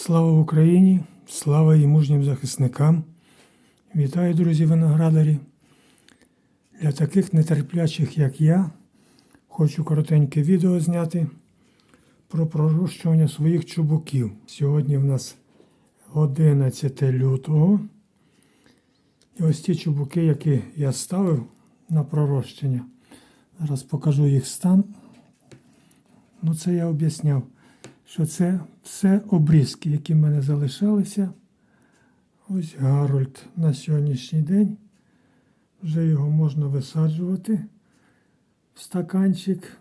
Слава Україні! Слава і мужнім захисникам! Вітаю, друзі виноградарі! Для таких нетерплячих, як я, хочу коротеньке відео зняти про пророщування своїх чубуків. Сьогодні в нас 11 лютого. І ось ті чубуки, які я ставив на пророщення. Зараз покажу їх стан. Ну, це я об'ясняв, що це все обрізки, які в мене залишалися. Ось Гарольд на сьогоднішній день. Вже його можна висаджувати в стаканчик.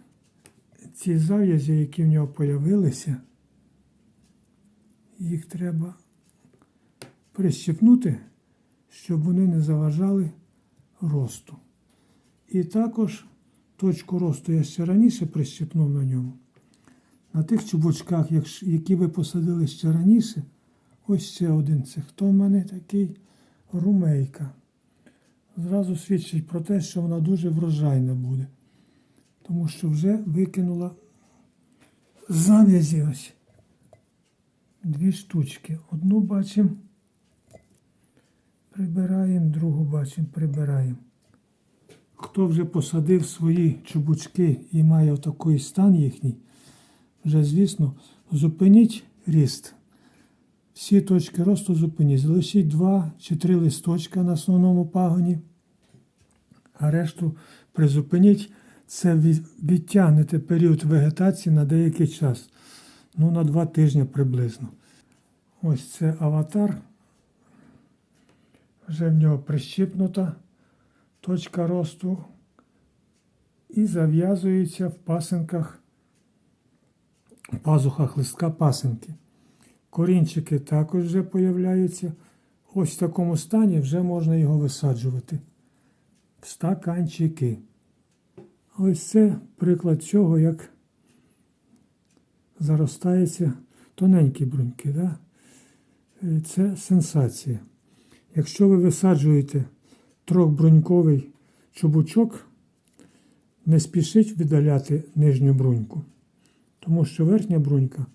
Ці зав'язі, які в нього появилися, їх треба прищепнути, щоб вони не заважали росту. І також точку росту я ще раніше прищепнув на ньому. На тих чубучках, якш- які ви посадили ще раніше, ось ще один. Це хто в мене такий румейка. Зразу свідчить про те, що вона дуже врожайна буде. Тому що вже викинула зав'язі ось. Дві штучки. Одну бачимо, прибираємо, другу бачимо, прибираємо. Хто вже посадив свої чубучки і має отакий стан їхній, вже, звісно, зупиніть ріст. Всі точки росту зупиніть. Залишіть два чи три листочка на основному пагоні, а решту призупиніть. Це відтягнете період вегетації на деякий час. Ну, на два тижні приблизно. Ось це аватар. Вже в нього прищипнута точка росту і зав'язується в пасинках, в пазухах листка пасинки. Корінчики також вже появляються. Ось в такому стані вже можна його висаджувати. Стаканчики. Ось це приклад цього, як заростаються тоненькі бруньки. Да? Е, Це сенсація. Якщо ви висаджуєте трьохбруньковий чубучок, не спішіть видаляти нижню бруньку, тому що верхня брунька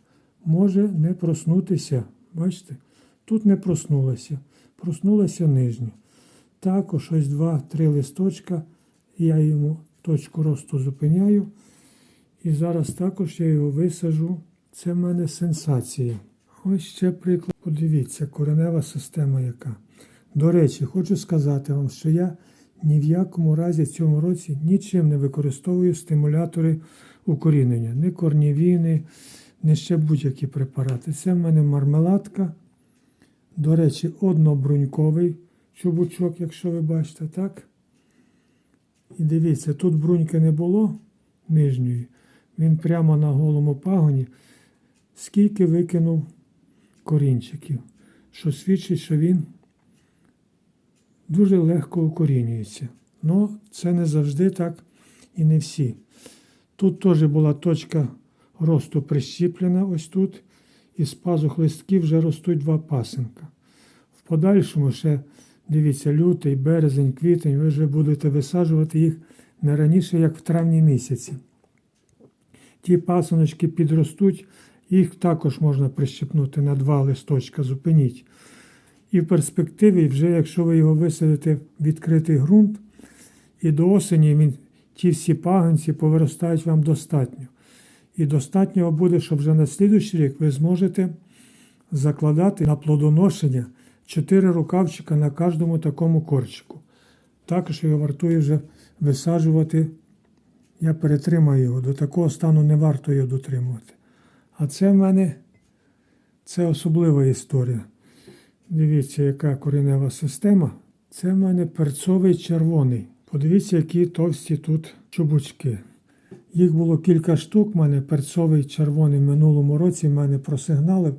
може не проснутися. Бачите? Тут не проснулася, проснулася нижня. Також ось два-три листочка, я йому точку росту зупиняю. І зараз також я його висажу. Це в мене сенсація. Ось ще приклад. Подивіться, коренева система яка. До речі, хочу сказати вам, що я ні в якому разі в цьому році нічим не використовую стимулятори укорінення. Ні корнівіни, ні ще будь-які препарати. Це в мене мармеладка. До речі, однобруньковий чубучок, якщо ви бачите, так? І дивіться, тут бруньки не було нижньої. Він прямо на голому пагоні, скільки викинув корінчиків, що свідчить, що він дуже легко укорінюється. Ну, це не завжди так і не всі. Тут теж була точка росту прищіплена, ось тут, і з пазух листків вже ростуть два пасинка. В подальшому ще, дивіться, лютий, березень, квітень, ви вже будете висаджувати їх не раніше, як в травні місяці. Ті пасиночки підростуть, їх також можна прищепнути на два листочка, зупиніть. І в перспективі, вже якщо ви його висадите в відкритий ґрунт, і до осені він, ті всі пагонці повиростають вам достатньо. І достатньо буде, щоб вже на слідуючий рік ви зможете закладати на плодоношення 4 рукавчика на кожному такому корчику. Також його вартує вже висаджувати. Я перетримаю його, до такого стану не варто його дотримувати. А це в мене це особлива історія. Дивіться, яка коренева система. Це в мене перцовий червоний. Подивіться, які товсті тут чубучки. Їх було кілька штук, в мене перцовий червоний в минулому році в мене просигналив.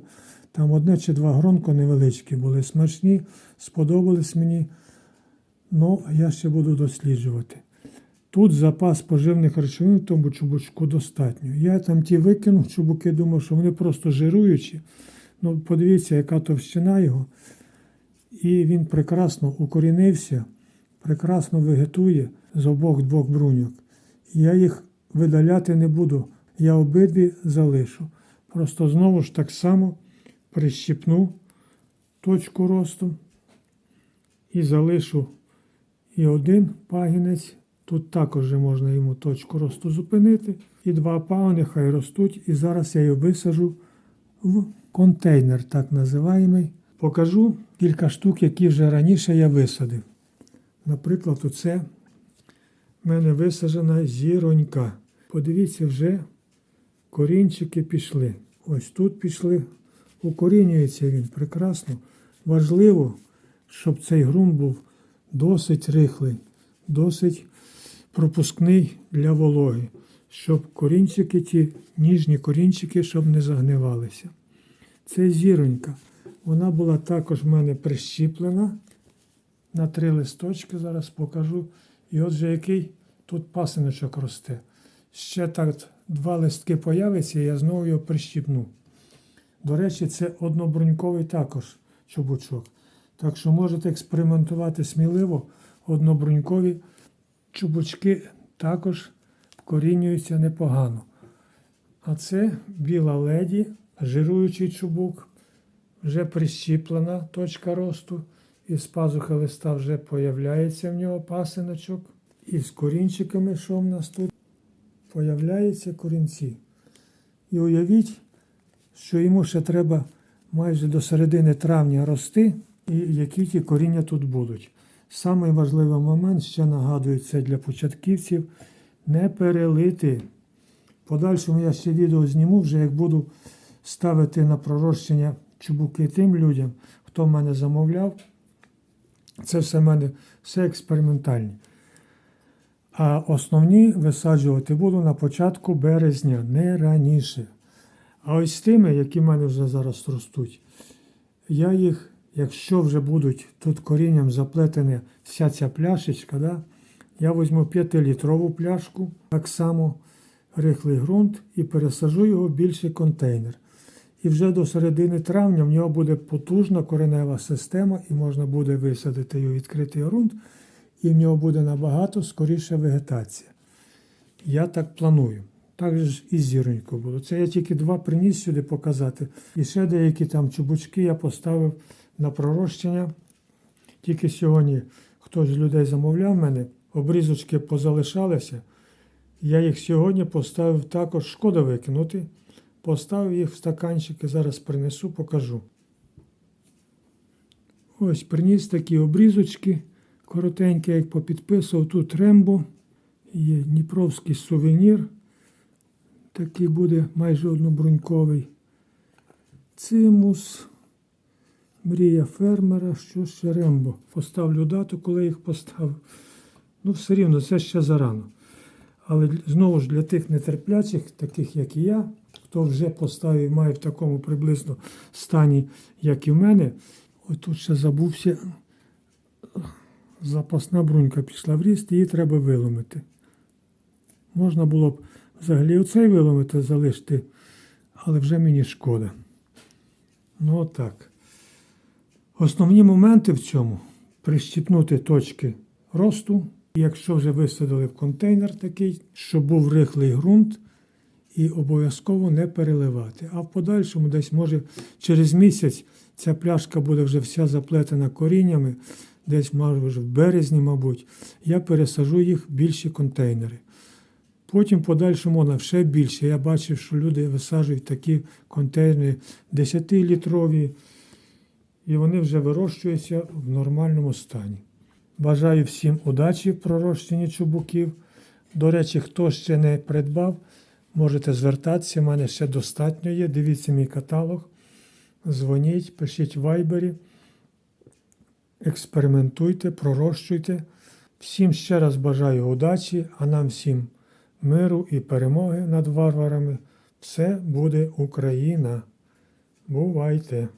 Там одне чи два гронко невеличкі були смачні, сподобались мені. Ну, я ще буду досліджувати. Тут запас поживних речовин в тому чубучку достатньо. Я там ті викинув чубуки, думав, що вони просто жируючі. Ну, подивіться, яка товщина його. І він прекрасно укорінився, прекрасно вегетує з обох двох бруньок. Я їх видаляти не буду. Я обидві залишу. Просто знову ж так само прищіпну точку росту і залишу і один пагінець. Тут також можна йому точку росту зупинити. І два пагони хай ростуть. І зараз я його висажу в контейнер, так називаємий. Покажу кілька штук, які вже раніше я висадив. Наприклад, оце в мене висаджена зіронька. Подивіться, вже корінчики пішли. Ось тут пішли. Укорінюється він прекрасно. Важливо, щоб цей ґрунт був досить рихлий, досить пропускний для вологи, щоб корінчики, ті ніжні корінчики, щоб не загнивалися. Це зіронька. Вона була також в мене прищіплена на три листочки. Зараз покажу. І отже, який тут пасиночок росте. Ще так два листки появиться, і я знову його прищіпну. До речі, це однобруньковий також чубучок. Так що можете експериментувати сміливо. Однобрунькові чубучки також вкорінюються непогано. А це біла леді, жируючий чубук, вже прищіплена точка росту. І з пазухи листа вже появляється в нього пасиночок. І з корінчиками, що в нас тут, появляються корінці. І уявіть, що йому ще треба майже до середини травня рости, і які ті коріння тут будуть. Самий важливий момент, ще нагадую, це для початківців, не перелити. Подальшому я ще відео зніму, вже як буду ставити на пророщення чубуки тим людям, хто мене замовляв. Це все в мене все експериментальні. А основні висаджувати буду на початку березня, не раніше. А ось з тими, які в мене вже зараз ростуть, я їх, якщо вже будуть тут корінням заплетена вся ця пляшечка, да, я візьму 5-літрову пляшку, так само рихлий ґрунт і пересажу його в більший контейнер. І вже до середини травня в нього буде потужна коренева система, і можна буде висадити його відкритий ґрунт, і в нього буде набагато скоріша вегетація. Я так планую. Так же і з зіронькою було. Це я тільки два приніс сюди показати. І ще деякі там чубучки я поставив на пророщення. Тільки сьогодні хтось з людей замовляв мене, обрізочки позалишалися. Я їх сьогодні поставив також, шкода викинути. Поставив їх в стаканчики, зараз принесу, покажу. Ось приніс такі обрізочки коротенькі, як попідписував. Тут Рембо, є Дніпровський сувенір. Такий буде майже однобруньковий. Цимус, мрія фермера, що ще Рембо. Поставлю дату, коли їх поставив. Ну, все рівно, це ще зарано. Але знову ж для тих нетерплячих, таких як і я, хто вже поставив, має в такому приблизно стані, як і в мене. Ось тут ще забувся. Запасна брунька пішла в ріст, її треба виломити. Можна було б взагалі оцей виломити, залишити, але вже мені шкода. Ну отак. Основні моменти в цьому прищіпнути точки росту. Якщо вже висадили в контейнер такий, щоб був рихлий ґрунт, і обов'язково не переливати. А в подальшому, десь, може, через місяць ця пляшка буде вже вся заплетена коріннями, десь, може, в березні, мабуть, я пересажу їх в більші контейнери. Потім в подальшому можна ще більше. Я бачив, що люди висаджують такі контейнери 10-літрові, і вони вже вирощуються в нормальному стані. Бажаю всім удачі в пророщенні чубуків. До речі, хто ще не придбав, можете звертатися. У мене ще достатньо є. Дивіться мій каталог. Дзвоніть, пишіть в вайбері. Експериментуйте, пророщуйте. Всім ще раз бажаю удачі, а нам всім миру і перемоги над варварами. Все буде Україна. Бувайте!